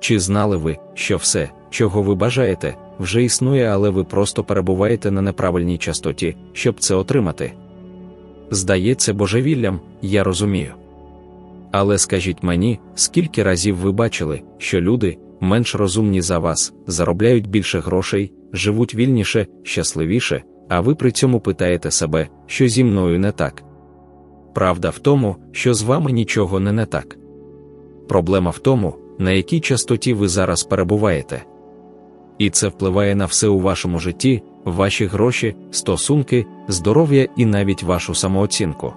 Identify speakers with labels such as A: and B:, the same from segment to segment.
A: Чи знали ви, що все, чого ви бажаєте, вже існує, але ви просто перебуваєте на неправильній частоті, щоб це отримати? Здається, божевіллям, я розумію. Але скажіть мені, скільки разів ви бачили, що люди, менш розумні за вас, заробляють більше грошей, живуть вільніше, щасливіше, а ви при цьому питаєте себе, що зі мною не так. Правда в тому, що з вами нічого не не так. Проблема в тому, на якій частоті ви зараз перебуваєте. І це впливає на все у вашому житті, ваші гроші, стосунки, здоров'я і навіть вашу самооцінку.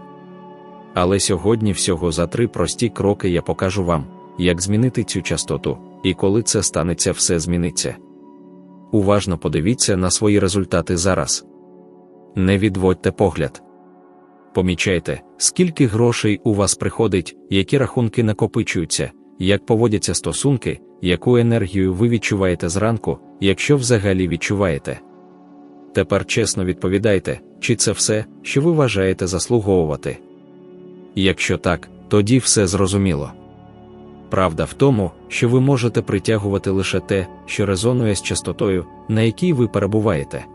A: Але сьогодні всього за три прості кроки я покажу вам, як змінити цю частоту, і коли це станеться, все зміниться. Уважно подивіться на свої результати зараз. Не відводьте погляд. Помічайте, скільки грошей у вас приходить, які рахунки накопичуються, як поводяться стосунки, яку енергію ви відчуваєте зранку, якщо взагалі відчуваєте. Тепер чесно відповідайте, чи це все, що ви вважаєте заслуговувати. Якщо так, тоді все зрозуміло. Правда в тому, що ви можете притягувати лише те, що резонує з частотою, на якій ви перебуваєте.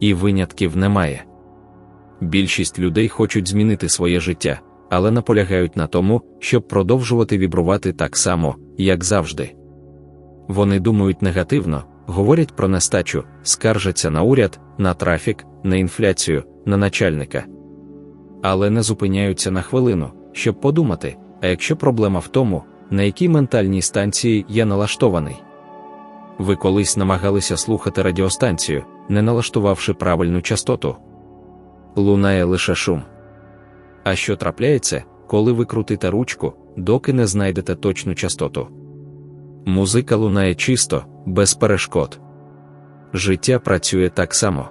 A: І винятків немає. Більшість людей хочуть змінити своє життя, але наполягають на тому, щоб продовжувати вібрувати так само, як завжди. Вони думають негативно, говорять про нестачу, скаржаться на уряд, на трафік, на інфляцію, на начальника. Але не зупиняються на хвилину, щоб подумати, а якщо проблема в тому, на якій ментальній станції я налаштований. Ви колись намагалися слухати радіостанцію, не налаштувавши правильну частоту. Лунає лише шум. А що трапляється, коли ви крутите ручку, доки не знайдете точну частоту? Музика лунає чисто, без перешкод. Життя працює так само.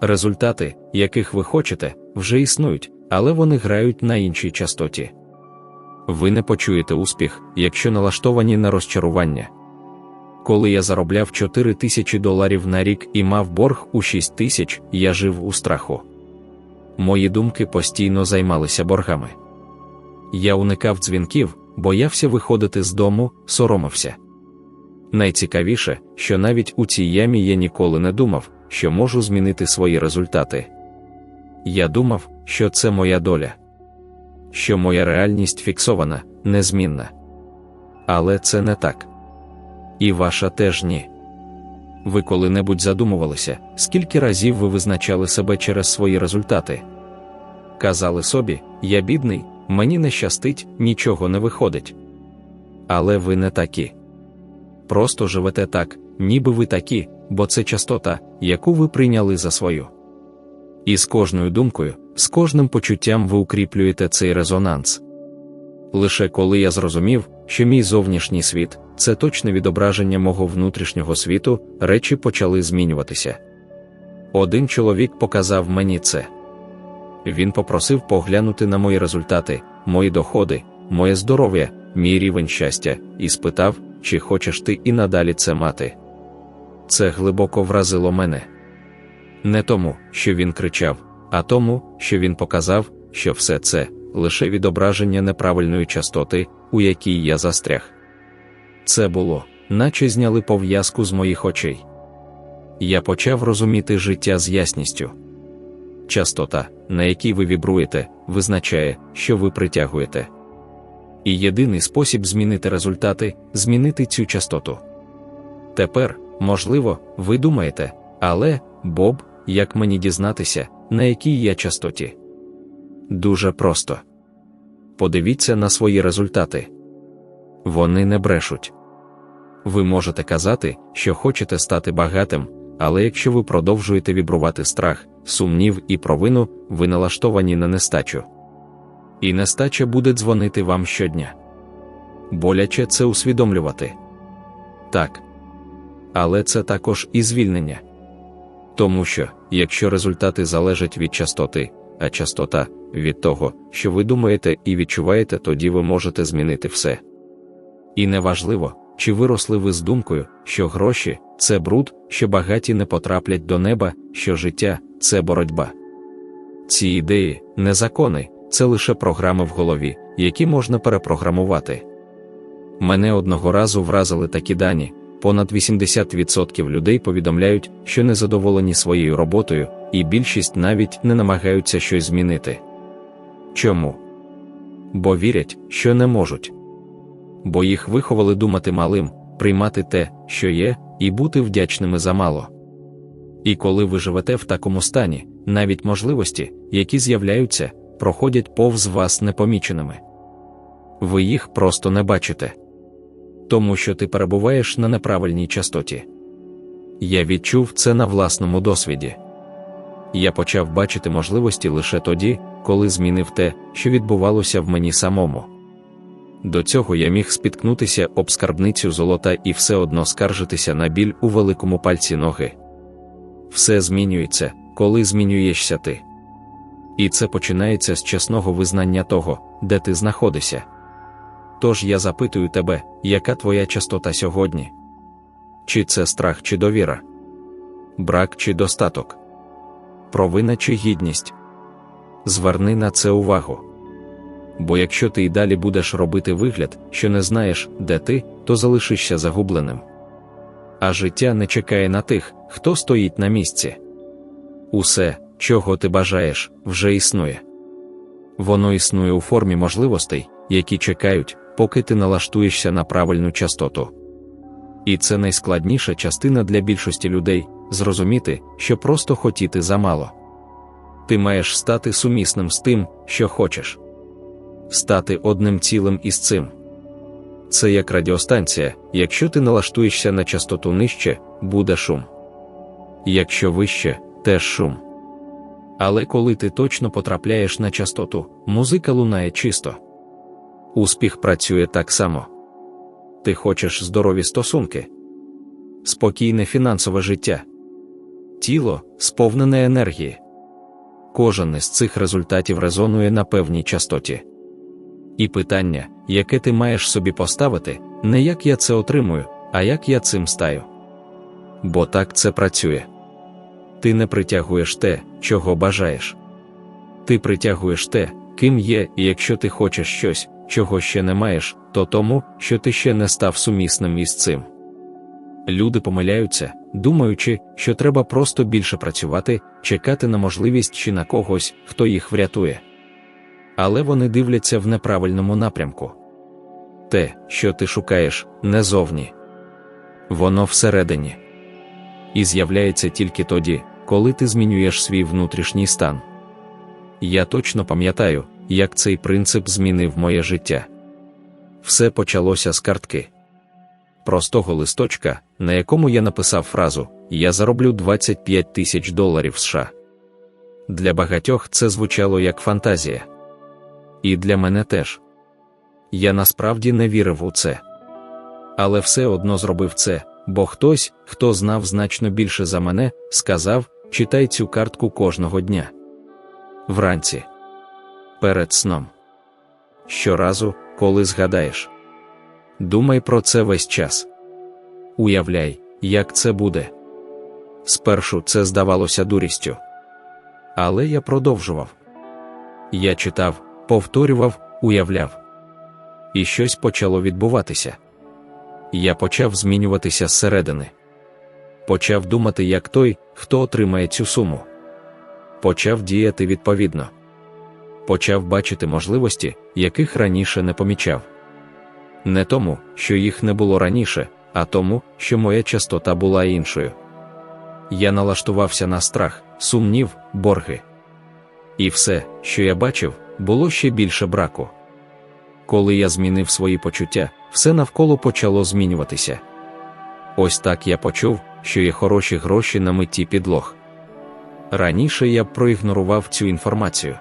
A: Результати, яких ви хочете, вже існують, але вони грають на іншій частоті. Ви не почуєте успіх, якщо налаштовані на розчарування. Коли я заробляв 4 тисячі доларів на рік і мав борг у 6 тисяч, я жив у страху. Мої думки постійно займалися боргами. Я уникав дзвінків, боявся виходити з дому, соромився. Найцікавіше, що навіть у цій ямі я ніколи не думав, що можу змінити свої результати. Я думав, що це моя доля, що моя реальність фіксована, незмінна. Але це не так. І ваша теж ні. Ви коли-небудь задумувалися, скільки разів ви визначали себе через свої результати? Казали собі, я бідний, мені не щастить, нічого не виходить. Але ви не такі. Просто живете так, ніби ви такі, бо це частота, яку ви прийняли за свою. І з кожною думкою, з кожним почуттям ви укріплюєте цей резонанс. Лише коли я зрозумів, що мій зовнішній світ це точне відображення мого внутрішнього світу, речі почали змінюватися. Один чоловік показав мені це. Він попросив поглянути на мої результати, мої доходи, моє здоров'я, мій рівень щастя, і спитав, чи хочеш ти і надалі це мати. Це глибоко вразило мене. Не тому, що він кричав, а тому, що він показав, що все це лише відображення неправильної частоти, у якій я застряг. Це було, наче зняли пов'язку з моїх очей. Я почав розуміти життя з ясністю. Частота, на якій ви вібруєте, визначає, що ви притягуєте. І єдиний спосіб змінити результати змінити цю частоту. Тепер, можливо, ви думаєте, але, Боб, як мені дізнатися, на якій я частоті? Дуже просто. Подивіться на свої результати. Вони не брешуть. Ви можете казати, що хочете стати багатим, але якщо ви продовжуєте вібрувати страх, сумнів і провину, ви налаштовані на нестачу. І нестача буде дзвонити вам щодня. Боляче це усвідомлювати. Так. Але це також і звільнення. Тому що, якщо результати залежать від частоти, а частота від того, що ви думаєте і відчуваєте, тоді ви можете змінити все. І неважливо, чи виросли ви з думкою, що гроші це бруд, що багаті не потраплять до неба, що життя це боротьба. Ці ідеї, не закони, це лише програми в голові, які можна перепрограмувати. Мене одного разу вразили такі дані. Понад 80% людей повідомляють, що незадоволені своєю роботою, і більшість навіть не намагаються щось змінити. Чому? Бо вірять, що не можуть. Бо їх виховали думати малим, приймати те, що є, і бути вдячними за мало. І коли ви живете в такому стані, навіть можливості, які з'являються, проходять повз вас непоміченими. Ви їх просто не бачите. Тому що ти перебуваєш на неправильній частоті. Я відчув це на власному досвіді. Я почав бачити можливості лише тоді, коли змінив те, що відбувалося в мені самому. До цього я міг спіткнутися об скарбницю золота і все одно скаржитися на біль у великому пальці ноги. Все змінюється, коли змінюєшся ти. І це починається з чесного визнання того, де ти знаходишся. Тож я запитую тебе, яка твоя частота сьогодні? Чи це страх чи довіра? Брак чи достаток? Провина чи гідність? Зверни на це увагу. Бо якщо ти й далі будеш робити вигляд, що не знаєш, де ти, то залишишся загубленим. А життя не чекає на тих, хто стоїть на місці. Усе, чого ти бажаєш, вже існує. Воно існує у формі можливостей, які чекають, поки ти налаштуєшся на правильну частоту. І це найскладніша частина для більшості людей зрозуміти, що просто хотіти замало. Ти маєш стати сумісним з тим, що хочеш, стати одним цілим із цим. Це як радіостанція, якщо ти налаштуєшся на частоту нижче, буде шум. Якщо вище, теж шум. Але коли ти точно потрапляєш на частоту, музика лунає чисто. Успіх працює так само. Ти хочеш здорові стосунки, спокійне фінансове життя, тіло сповнене енергії. Кожен із цих результатів резонує на певній частоті. І питання, яке ти маєш собі поставити, не як я це отримую, а як я цим стаю. Бо так це працює. Ти не притягуєш те, чого бажаєш. Ти притягуєш те, ким є, і якщо ти хочеш щось, чого ще не маєш, то тому, що ти ще не став сумісним із цим. Люди помиляються, думаючи, що треба просто більше працювати, чекати на можливість чи на когось, хто їх врятує. Але вони дивляться в неправильному напрямку. Те, що ти шукаєш, не зовні. Воно всередині. І з'являється тільки тоді, коли ти змінюєш свій внутрішній стан. Я точно пам'ятаю, як цей принцип змінив моє життя. Все почалося з картки. Простого листочка, на якому я написав фразу Я зароблю 25 тисяч доларів США. Для багатьох це звучало як фантазія. І для мене теж. Я насправді не вірив у це. Але все одно зробив це, бо хтось, хто знав значно більше за мене, сказав читай цю картку кожного дня. Вранці перед сном. Щоразу, коли згадаєш. Думай про це весь час. Уявляй, як це буде. Спершу це здавалося дурістю. Але я продовжував. Я читав, повторював, уявляв. І щось почало відбуватися. Я почав змінюватися зсередини. Почав думати, як той, хто отримає цю суму. Почав діяти відповідно почав бачити можливості, яких раніше не помічав. Не тому, що їх не було раніше, а тому, що моя частота була іншою. Я налаштувався на страх, сумнів, борги. І все, що я бачив, було ще більше браку. Коли я змінив свої почуття, все навколо почало змінюватися. Ось так я почув, що є хороші гроші на митті підлог. Раніше я проігнорував цю інформацію.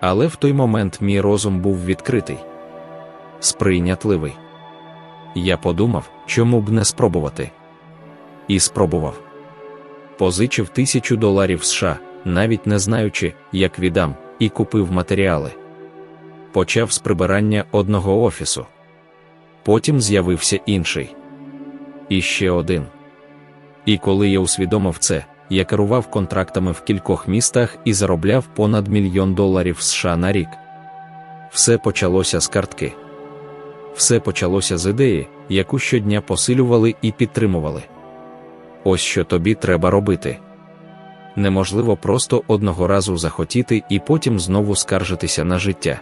A: Але в той момент мій розум був відкритий, сприйнятливий. Я подумав, чому б не спробувати. І спробував. Позичив тисячу доларів США, навіть не знаючи, як віддам, і купив матеріали. Почав з прибирання одного офісу. Потім з'явився інший. І ще один. І коли я усвідомив це, я керував контрактами в кількох містах і заробляв понад мільйон доларів США на рік. Все почалося з картки. Все почалося з ідеї, яку щодня посилювали і підтримували. Ось що тобі треба робити. Неможливо просто одного разу захотіти і потім знову скаржитися на життя.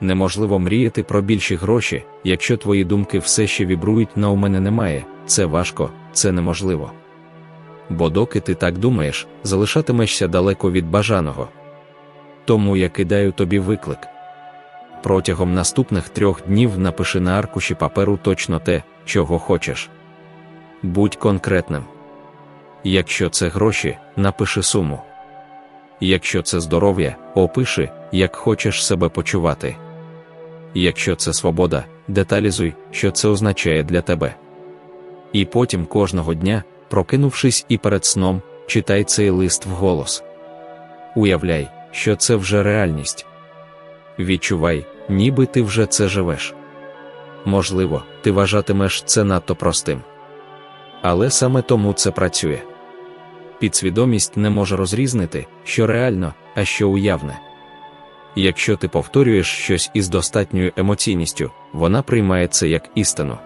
A: Неможливо мріяти про більші гроші, якщо твої думки все ще вібрують на у мене немає, це важко, це неможливо. Бо доки ти так думаєш, залишатимешся далеко від бажаного. Тому я кидаю тобі виклик. Протягом наступних трьох днів напиши на аркуші паперу точно те, чого хочеш. Будь конкретним. Якщо це гроші, напиши суму. Якщо це здоров'я, опиши, як хочеш себе почувати. Якщо це свобода, деталізуй, що це означає для тебе. І потім кожного дня, прокинувшись і перед сном, читай цей лист вголос. Уявляй, що це вже реальність. Відчувай, ніби ти вже це живеш. Можливо, ти вважатимеш це надто простим. Але саме тому це працює. Підсвідомість не може розрізнити, що реально, а що уявне. Якщо ти повторюєш щось із достатньою емоційністю, вона приймає це як істину.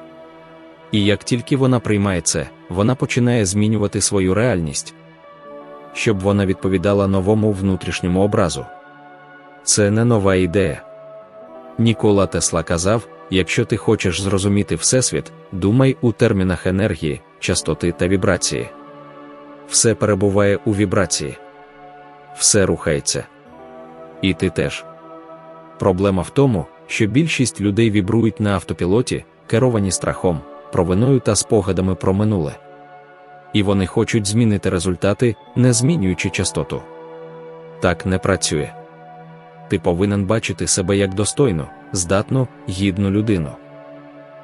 A: І як тільки вона приймає це, вона починає змінювати свою реальність, щоб вона відповідала новому внутрішньому образу. Це не нова ідея. Нікола Тесла казав: якщо ти хочеш зрозуміти Всесвіт, думай у термінах енергії, частоти та вібрації. Все перебуває у вібрації, все рухається. І ти теж. Проблема в тому, що більшість людей вібрують на автопілоті, керовані страхом, провиною та спогадами про минуле. І вони хочуть змінити результати, не змінюючи частоту. Так не працює. Ти повинен бачити себе як достойну, здатну, гідну людину.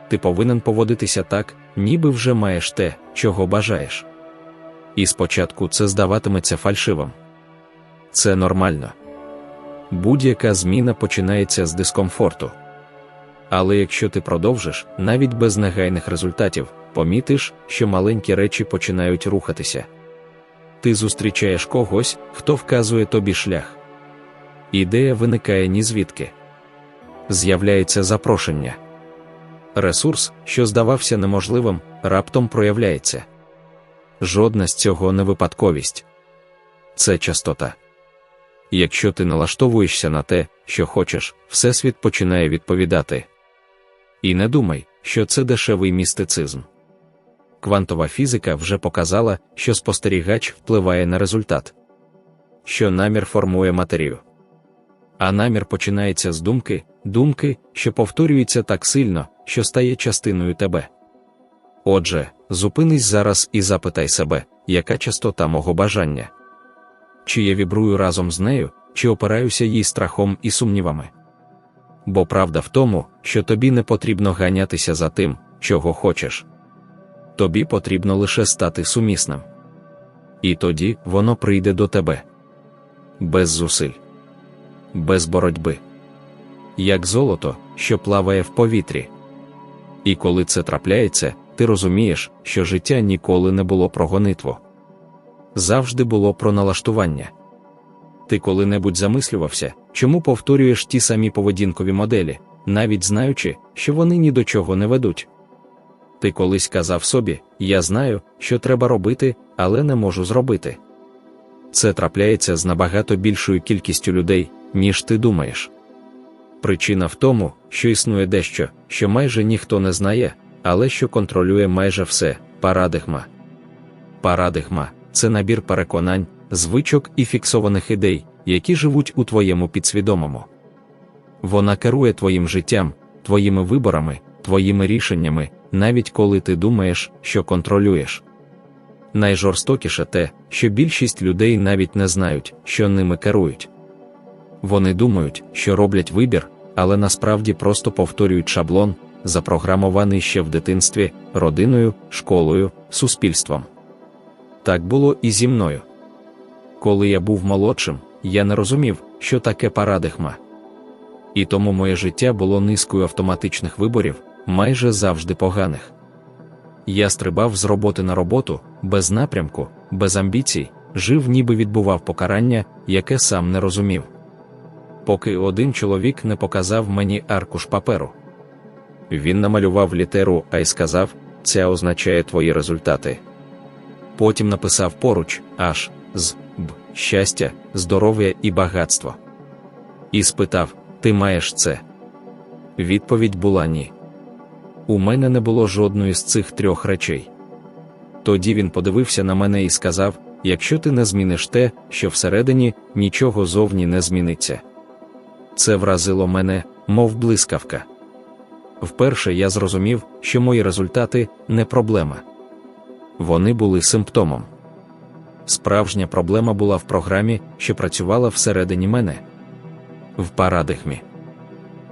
A: Ти повинен поводитися так, ніби вже маєш те, чого бажаєш. І спочатку це здаватиметься фальшивим. Це нормально. Будь-яка зміна починається з дискомфорту. Але якщо ти продовжиш, навіть без негайних результатів, помітиш, що маленькі речі починають рухатися. Ти зустрічаєш когось, хто вказує тобі шлях. Ідея виникає ні звідки. З'являється запрошення. Ресурс, що здавався неможливим, раптом проявляється. Жодна з цього не випадковість. Це частота. Якщо ти налаштовуєшся на те, що хочеш, Всесвіт починає відповідати. І не думай, що це дешевий містицизм. Квантова фізика вже показала, що спостерігач впливає на результат, що намір формує матерію. А намір починається з думки, думки, що повторюється так сильно, що стає частиною тебе. Отже, зупинись зараз і запитай себе, яка частота мого бажання чи я вібрую разом з нею, чи опираюся їй страхом і сумнівами. Бо правда в тому, що тобі не потрібно ганятися за тим, чого хочеш. Тобі потрібно лише стати сумісним. І тоді воно прийде до тебе без зусиль, без боротьби, як золото, що плаває в повітрі. І коли це трапляється, ти розумієш, що життя ніколи не було про гонитву завжди було про налаштування. Ти коли-небудь замислювався, чому повторюєш ті самі поведінкові моделі, навіть знаючи, що вони ні до чого не ведуть. Ти колись казав собі, я знаю, що треба робити, але не можу зробити. Це трапляється з набагато більшою кількістю людей, ніж ти думаєш. Причина в тому, що існує дещо, що майже ніхто не знає, але що контролює майже все парадигма. Парадигма це набір переконань, звичок і фіксованих ідей, які живуть у твоєму підсвідомому. Вона керує твоїм життям, твоїми виборами, твоїми рішеннями, навіть коли ти думаєш, що контролюєш. Найжорстокіше те, що більшість людей навіть не знають, що ними керують. Вони думають, що роблять вибір, але насправді просто повторюють шаблон, запрограмований ще в дитинстві, родиною, школою, суспільством. Так було і зі мною. Коли я був молодшим, я не розумів, що таке парадигма. І тому моє життя було низкою автоматичних виборів, майже завжди поганих. Я стрибав з роботи на роботу, без напрямку, без амбіцій, жив, ніби відбував покарання, яке сам не розумів. Поки один чоловік не показав мені аркуш паперу. Він намалював літеру А і сказав: Ця означає твої результати. Потім написав поруч аж з щастя, здоров'я і багатство. І спитав: Ти маєш це? Відповідь була ні. У мене не було жодної з цих трьох речей. Тоді він подивився на мене і сказав: якщо ти не зміниш те, що всередині, нічого зовні не зміниться. Це вразило мене, мов блискавка. Вперше я зрозумів, що мої результати не проблема. Вони були симптомом. Справжня проблема була в програмі, що працювала всередині мене в парадигмі.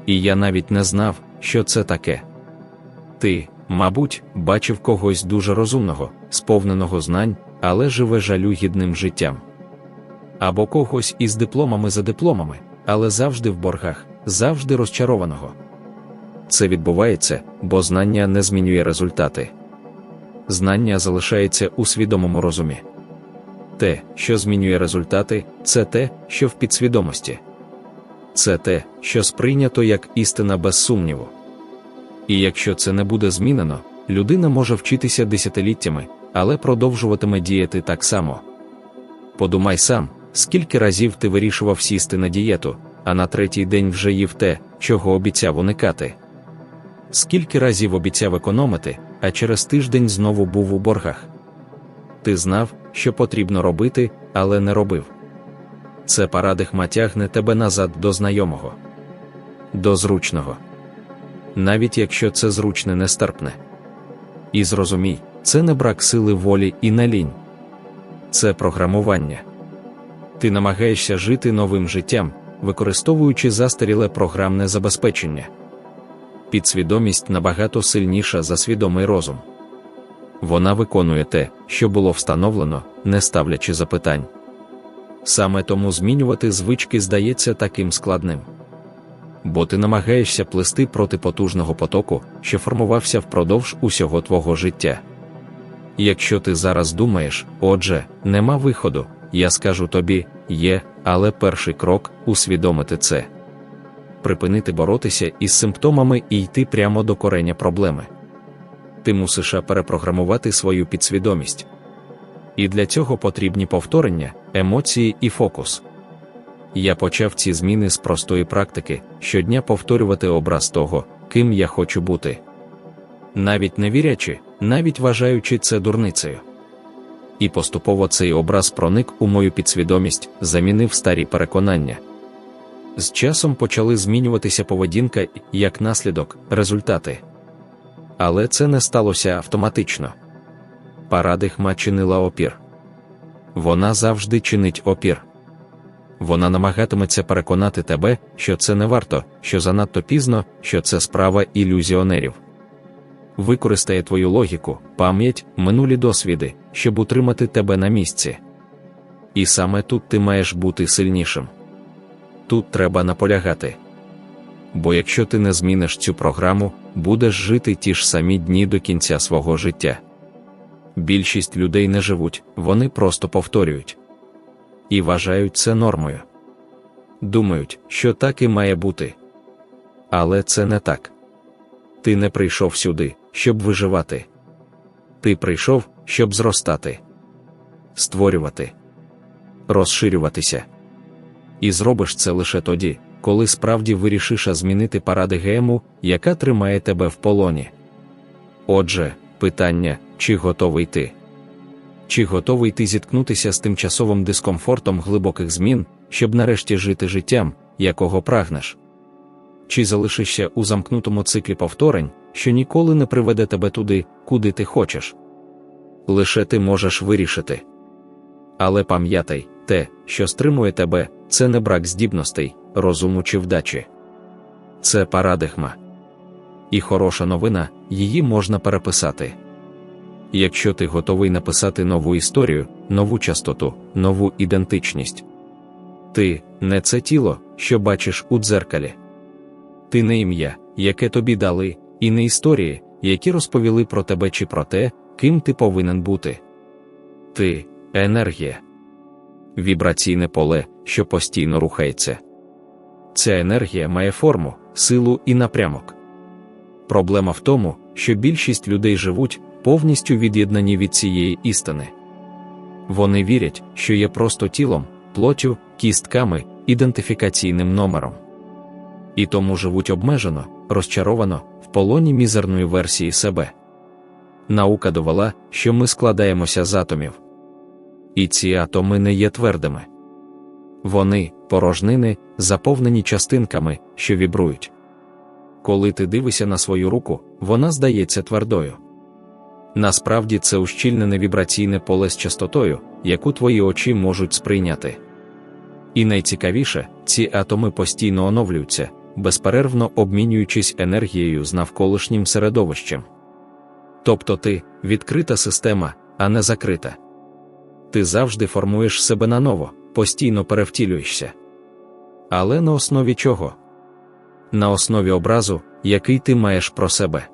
A: І я навіть не знав, що це таке. Ти, мабуть, бачив когось дуже розумного, сповненого знань, але живе жалюгідним життям. Або когось із дипломами за дипломами, але завжди в боргах, завжди розчарованого. Це відбувається, бо знання не змінює результати. Знання залишається у свідомому розумі. Те, що змінює результати, це те, що в підсвідомості. Це те, що сприйнято як істина без сумніву. І якщо це не буде змінено, людина може вчитися десятиліттями, але продовжуватиме діяти так само. Подумай сам, скільки разів ти вирішував сісти на дієту, а на третій день вже їв те, чого обіцяв уникати. Скільки разів обіцяв економити, а через тиждень знову був у боргах. Ти знав, що потрібно робити, але не робив. Це парадигма тягне тебе назад до знайомого, до зручного. Навіть якщо це зручне нестерпне. І зрозумій, це не брак сили волі і не лінь. Це програмування. Ти намагаєшся жити новим життям, використовуючи застаріле програмне забезпечення. Підсвідомість набагато сильніша за свідомий розум. Вона виконує те, що було встановлено, не ставлячи запитань. Саме тому змінювати звички здається таким складним. Бо ти намагаєшся плести проти потужного потоку, що формувався впродовж усього твого життя. Якщо ти зараз думаєш, отже, нема виходу, я скажу тобі, є, але перший крок усвідомити це. Припинити боротися із симптомами і йти прямо до кореня проблеми. Ти мусиш перепрограмувати свою підсвідомість. І для цього потрібні повторення, емоції і фокус. Я почав ці зміни з простої практики щодня повторювати образ того, ким я хочу бути. Навіть не вірячи, навіть вважаючи це дурницею. І поступово цей образ проник у мою підсвідомість, замінив старі переконання. З часом почали змінюватися поведінка як наслідок, результати. Але це не сталося автоматично. Парадигма чинила опір. Вона завжди чинить опір. Вона намагатиметься переконати тебе, що це не варто, що занадто пізно, що це справа ілюзіонерів. Використає твою логіку, пам'ять, минулі досвіди, щоб утримати тебе на місці. І саме тут ти маєш бути сильнішим. Тут треба наполягати. Бо якщо ти не зміниш цю програму, будеш жити ті ж самі дні до кінця свого життя. Більшість людей не живуть, вони просто повторюють і вважають це нормою. Думають, що так і має бути. Але це не так. Ти не прийшов сюди, щоб виживати. Ти прийшов, щоб зростати, створювати, розширюватися. І зробиш це лише тоді, коли справді вирішиш змінити паради ГМу, яка тримає тебе в полоні. Отже, питання, чи готовий ти? Чи готовий ти зіткнутися з тимчасовим дискомфортом глибоких змін, щоб нарешті жити життям, якого прагнеш? Чи залишишся у замкнутому циклі повторень, що ніколи не приведе тебе туди, куди ти хочеш? Лише ти можеш вирішити. Але пам'ятай, те, що стримує тебе, це не брак здібностей, розуму чи вдачі. Це парадигма. І хороша новина, її можна переписати. Якщо ти готовий написати нову історію, нову частоту, нову ідентичність. Ти не це тіло, що бачиш у дзеркалі. Ти не ім'я, яке тобі дали, і не історії, які розповіли про тебе чи про те, ким ти повинен бути. Ти енергія, вібраційне поле, що постійно рухається. Ця енергія має форму, силу і напрямок. Проблема в тому, що більшість людей живуть повністю від'єднані від цієї істини. Вони вірять, що є просто тілом, плоттю, кістками, ідентифікаційним номером. І тому живуть обмежено, розчаровано, в полоні мізерної версії себе. Наука довела, що ми складаємося з атомів. І ці атоми не є твердими. Вони порожнини, заповнені частинками, що вібрують. Коли ти дивишся на свою руку, вона здається твердою. Насправді це ущільнене вібраційне поле з частотою, яку твої очі можуть сприйняти. І найцікавіше, ці атоми постійно оновлюються, безперервно обмінюючись енергією з навколишнім середовищем. Тобто ти відкрита система, а не закрита. Ти завжди формуєш себе наново, постійно перевтілюєшся. Але на основі чого? На основі образу, який ти маєш про себе.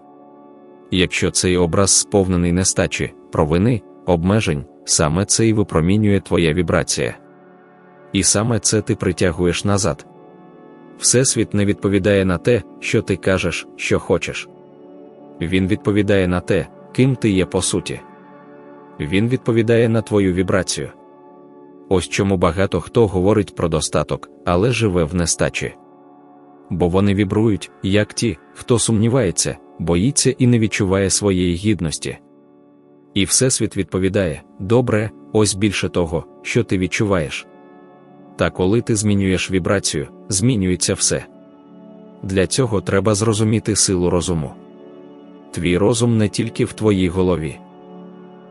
A: Якщо цей образ сповнений нестачі, провини, обмежень, саме це і випромінює твоя вібрація. І саме це ти притягуєш назад. Всесвіт не відповідає на те, що ти кажеш, що хочеш. Він відповідає на те, ким ти є по суті. Він відповідає на твою вібрацію. Ось чому багато хто говорить про достаток, але живе в нестачі. Бо вони вібрують, як ті, хто сумнівається, боїться і не відчуває своєї гідності. І Всесвіт відповідає: добре, ось більше того, що ти відчуваєш. Та коли ти змінюєш вібрацію, змінюється все. Для цього треба зрозуміти силу розуму. Твій розум не тільки в твоїй голові,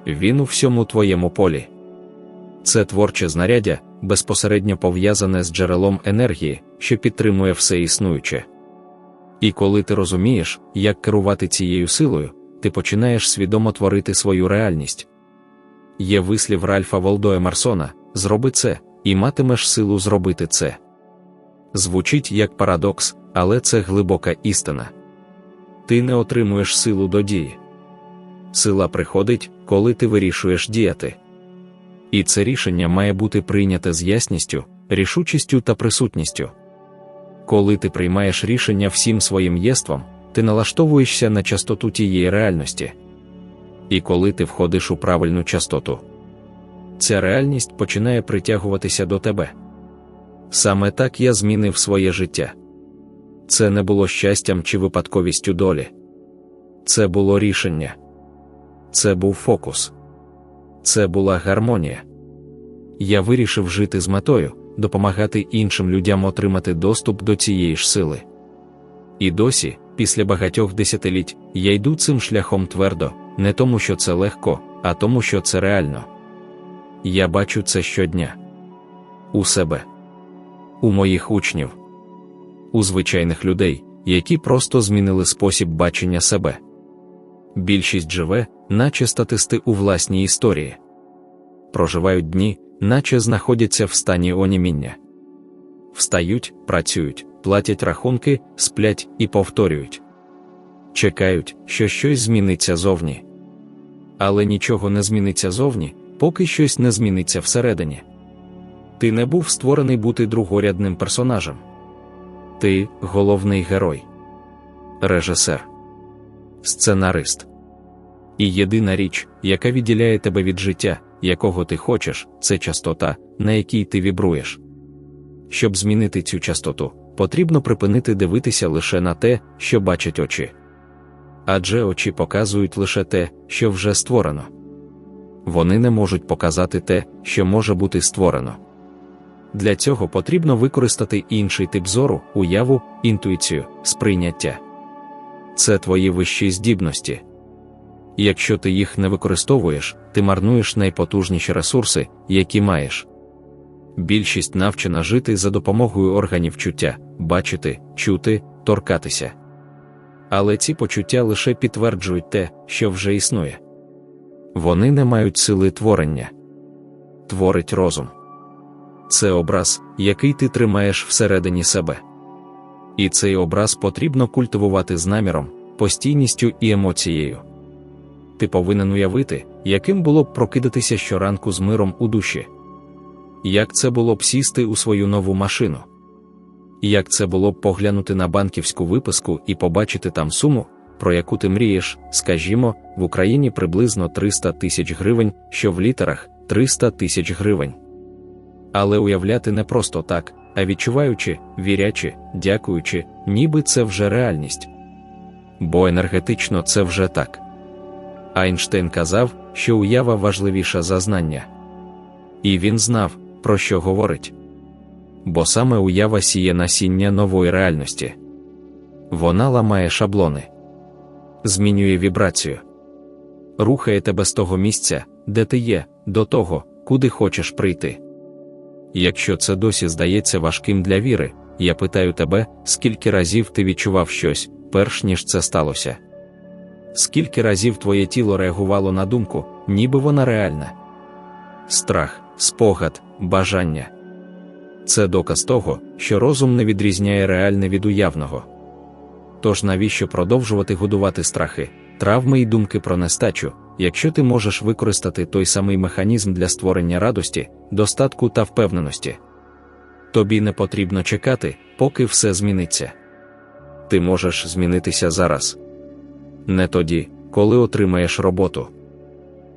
A: він у всьому твоєму полі. Це творче знаряддя, безпосередньо пов'язане з джерелом енергії, що підтримує все існуюче. І коли ти розумієш, як керувати цією силою, ти починаєш свідомо творити свою реальність. Є вислів Ральфа Волдоя Марсона зроби це, і матимеш силу зробити це. Звучить як парадокс, але це глибока істина. Ти не отримуєш силу до дії. Сила приходить, коли ти вирішуєш діяти. І це рішення має бути прийняте з ясністю, рішучістю та присутністю. Коли ти приймаєш рішення всім своїм єством, ти налаштовуєшся на частоту тієї реальності. І коли ти входиш у правильну частоту, ця реальність починає притягуватися до тебе. Саме так я змінив своє життя. Це не було щастям чи випадковістю долі. Це було рішення. Це був фокус. Це була гармонія. Я вирішив жити з метою, допомагати іншим людям отримати доступ до цієї ж сили. І досі, після багатьох десятиліть, я йду цим шляхом твердо, не тому, що це легко, а тому, що це реально. Я бачу це щодня у себе, у моїх учнів, у звичайних людей, які просто змінили спосіб бачення себе. Більшість живе, наче статисти у власній історії. Проживають дні, наче знаходяться в стані оніміння. Встають, працюють, платять рахунки, сплять і повторюють. Чекають, що щось зміниться зовні. Але нічого не зміниться зовні, поки щось не зміниться всередині. Ти не був створений бути другорядним персонажем. Ти головний герой, режисер, сценарист. І єдина річ, яка відділяє тебе від життя, якого ти хочеш, це частота, на якій ти вібруєш. Щоб змінити цю частоту, потрібно припинити дивитися лише на те, що бачать очі. Адже очі показують лише те, що вже створено. Вони не можуть показати те, що може бути створено. Для цього потрібно використати інший тип зору, уяву, інтуїцію, сприйняття. Це твої вищі здібності. Якщо ти їх не використовуєш, ти марнуєш найпотужніші ресурси, які маєш. Більшість навчена жити за допомогою органів чуття, бачити, чути, торкатися. Але ці почуття лише підтверджують те, що вже існує. Вони не мають сили творення. Творить розум. Це образ, який ти тримаєш всередині себе. І цей образ потрібно культивувати з наміром, постійністю і емоцією ти повинен уявити, яким було б прокидатися щоранку з миром у душі. Як це було б сісти у свою нову машину? Як це було б поглянути на банківську виписку і побачити там суму, про яку ти мрієш, скажімо, в Україні приблизно 300 тисяч гривень, що в літерах 300 тисяч гривень. Але уявляти не просто так, а відчуваючи, вірячи, дякуючи, ніби це вже реальність. Бо енергетично це вже так. Айнштейн казав, що уява важливіша за знання. І він знав, про що говорить. Бо саме уява сіє насіння нової реальності. Вона ламає шаблони, змінює вібрацію, рухає тебе з того місця, де ти є, до того, куди хочеш прийти. Якщо це досі здається важким для віри, я питаю тебе, скільки разів ти відчував щось, перш ніж це сталося. Скільки разів твоє тіло реагувало на думку, ніби вона реальна? Страх, спогад, бажання це доказ того, що розум не відрізняє реальне від уявного. Тож навіщо продовжувати годувати страхи, травми і думки про нестачу, якщо ти можеш використати той самий механізм для створення радості, достатку та впевненості? Тобі не потрібно чекати, поки все зміниться. Ти можеш змінитися зараз. Не тоді, коли отримаєш роботу.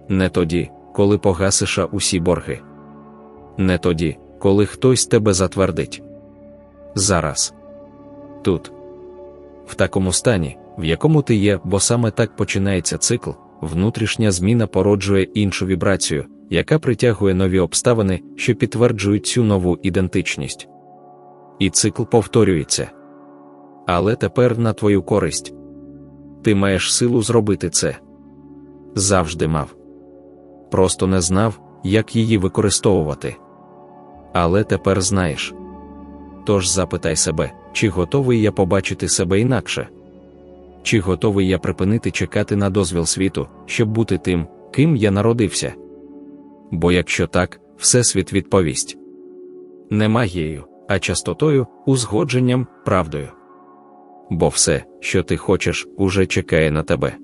A: Не тоді, коли погасиш усі борги. Не тоді, коли хтось тебе затвердить. Зараз. Тут. В такому стані, в якому ти є, бо саме так починається цикл, внутрішня зміна породжує іншу вібрацію, яка притягує нові обставини, що підтверджують цю нову ідентичність. І цикл повторюється. Але тепер на твою користь. Ти маєш силу зробити це. Завжди мав. Просто не знав, як її використовувати. Але тепер знаєш. Тож запитай себе, чи готовий я побачити себе інакше? Чи готовий я припинити чекати на дозвіл світу, щоб бути тим, ким я народився? Бо якщо так, Всесвіт відповість не магією, а частотою, узгодженням, правдою. Бо все, що ти хочеш, уже чекає на тебе.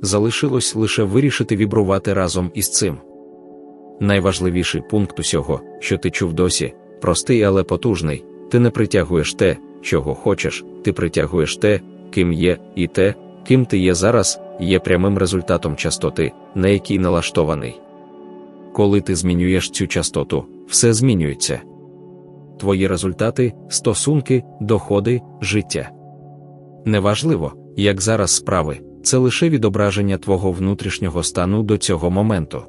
A: Залишилось лише вирішити вібрувати разом із цим. Найважливіший пункт усього, що ти чув досі, простий, але потужний, ти не притягуєш те, чого хочеш, ти притягуєш те, ким є, і те, ким ти є зараз, є прямим результатом частоти, на якій налаштований. Коли ти змінюєш цю частоту, все змінюється. Твої результати, стосунки, доходи, життя. Неважливо, як зараз справи, це лише відображення твого внутрішнього стану до цього моменту.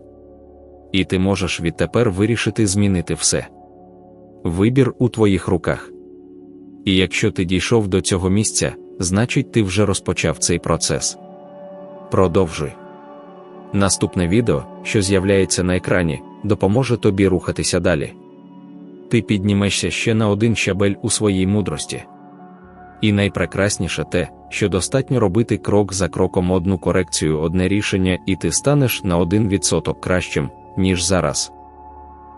A: І ти можеш відтепер вирішити змінити все. Вибір у твоїх руках. І якщо ти дійшов до цього місця, значить ти вже розпочав цей процес. Продовжуй. Наступне відео, що з'являється на екрані, допоможе тобі рухатися далі. Ти піднімешся ще на один щабель у своїй мудрості. І найпрекрасніше те, що достатньо робити крок за кроком одну корекцію, одне рішення, і ти станеш на один відсоток кращим, ніж зараз.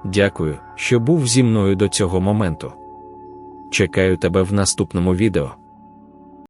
A: Дякую, що був зі мною до цього моменту. Чекаю тебе в наступному відео.